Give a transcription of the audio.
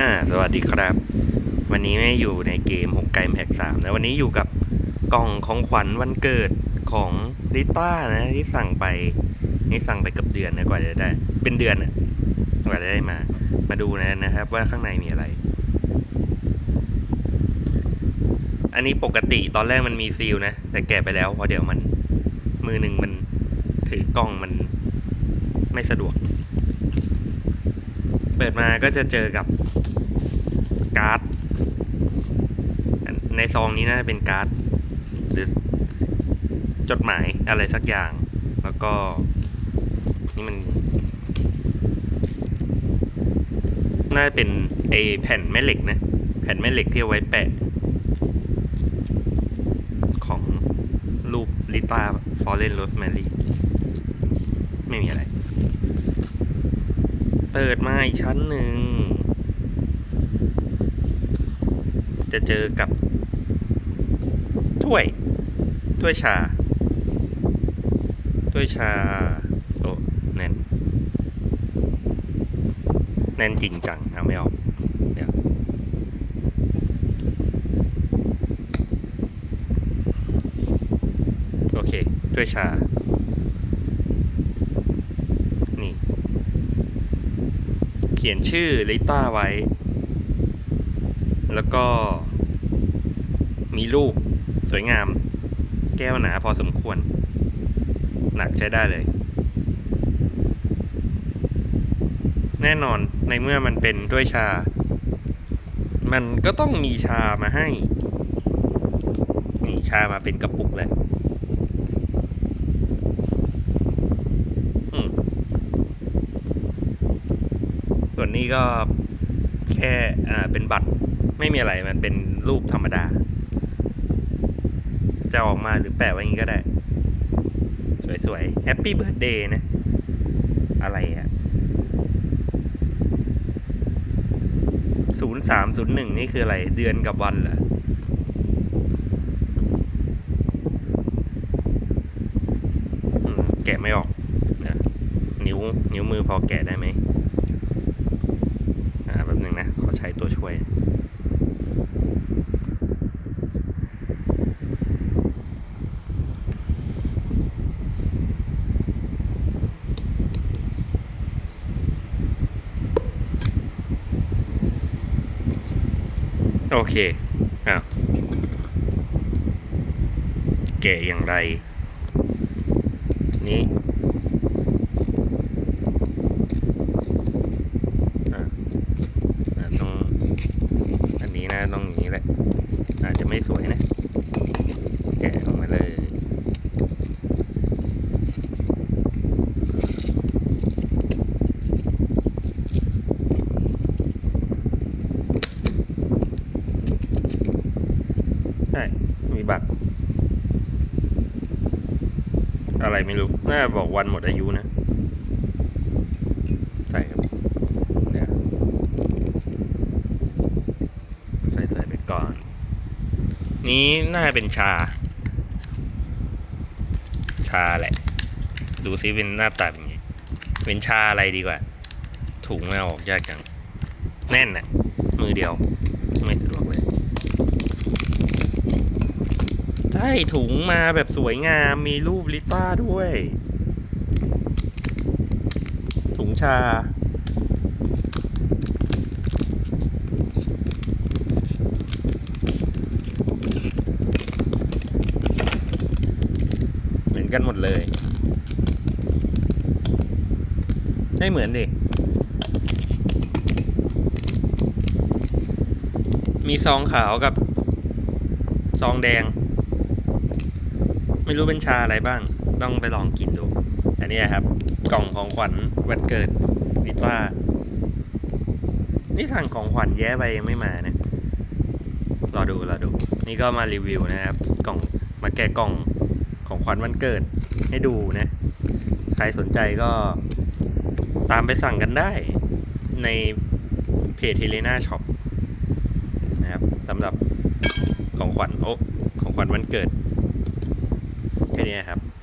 อ่าสวัสดีครับ วันนี้ไม่อยู่ในเกมหกไก่แพ็กสามนะวันนี้อยู่กับกล่องของขวัญวันเกิดของลิต้านะที่สั่งไปนี่สั่งไปเกับเดือนนะกว่าจะได้ เป็นเดือนนะกว่าจะได้มา มาดูนะนะครับ ว่าข้างในมีอะไร อันนี้ปกติตอนแรกมันมีซีลนะ แต่แกะไปแล้วเพราะเดี๋ยวมัน มือหนึ่งมันถือกล้องมันไม่สะดวกเปิดมาก็จะเจอกับ การ์ด ในซองนี้น่าจะเป็นการ์ดหรือจดหมายอะไรสักอย่าง แล้วก็ นี่มัน น่าจะเป็นไอแผ่นแม่เหล็กนะ แผ่นแม่เหล็กที่เอาไว้แปะ ของรูปลิต้าฟอร์เรนโรสแมรี่ไม่มีอะไร เปิดมาอีกชั้นหนึ่ง จะเจอกับถ้วย ถ้วยชา ถ้วยชา โอ้แน่น แน่นจริงจังเอาไม่ออกเดี๋ยวโอเค ถ้วยชา นี่ เขียนชื่อลิต้าไว้ แล้วก็มีรูปสวยงาม แก้วหนาพอสมควร หนักใช้ได้เลย แน่นอนในเมื่อมันเป็นด้วยชา มันก็ต้องมีชามาให้ นี่ชามาเป็นกระปุกเลยส่วนนี้ก็แค่เป็นบัตร ไม่มีอะไรมันเป็นรูปธรรมดา จะออกมาหรือแปะไว้อย่างนี้ก็ได้ สวยๆแฮปปี้เบิร์ดเดย์นะ อะไรอะศูนย์สามศูนย์หนึ่งนี่คืออะไร เดือนกับวันเหรอแกะไม่ออกนะนิ้ว นิ้วมือพอแกะได้ไหมอ่าแป๊บนึงนะ ขอใช้ตัวช่วย โอเคอ้าวแกะอย่างไร นี้อะอะต้องอันนี้นะต้องอย่างนี้แหละ อาจจะไม่สวยนะ แกะออกมาเลย ใช่ มี บัตรอะไรไม่รู้ น่าบอกวันหมดอายุนะ ใส่ครับเดี๋ยใส่ใส่ไปก่อน นี้น่าเป็นชา ชาแหละ ดูซิเป็นหน้าตาเป็นไงเป็นชาอะไรดีกว่า ถุงไม่อออกยากจัง แน่นน่ะมือเดียว ไม่สะดวกเลย ใช่ถุงมาแบบสวยงามมีรูปลิต้าด้วย ถุงชา เหมือนกันหมดเลย ไม่เหมือนดิ มีซองขาวกับ ซองแดง ไม่รู้เป็นชาอะไรบ้าง ต้องไปลองกินดู อันนี้ครับ กล่องของขวัญวันเกิดวิต้า นี่สั่งของขวัญแย้ไปยังไม่มานะ รอดูรอดู นี่ก็มารีวิวนะครับ กล่องมาแกะกล่องของขวัญวันเกิดให้ดูนะ ใครสนใจก็ตามไปสั่งกันได้ในเพจเฮเลนาช็อปนะครับสำหรับของขวัญโอ้ของขวัญวันเกิด แค่นี้ครับ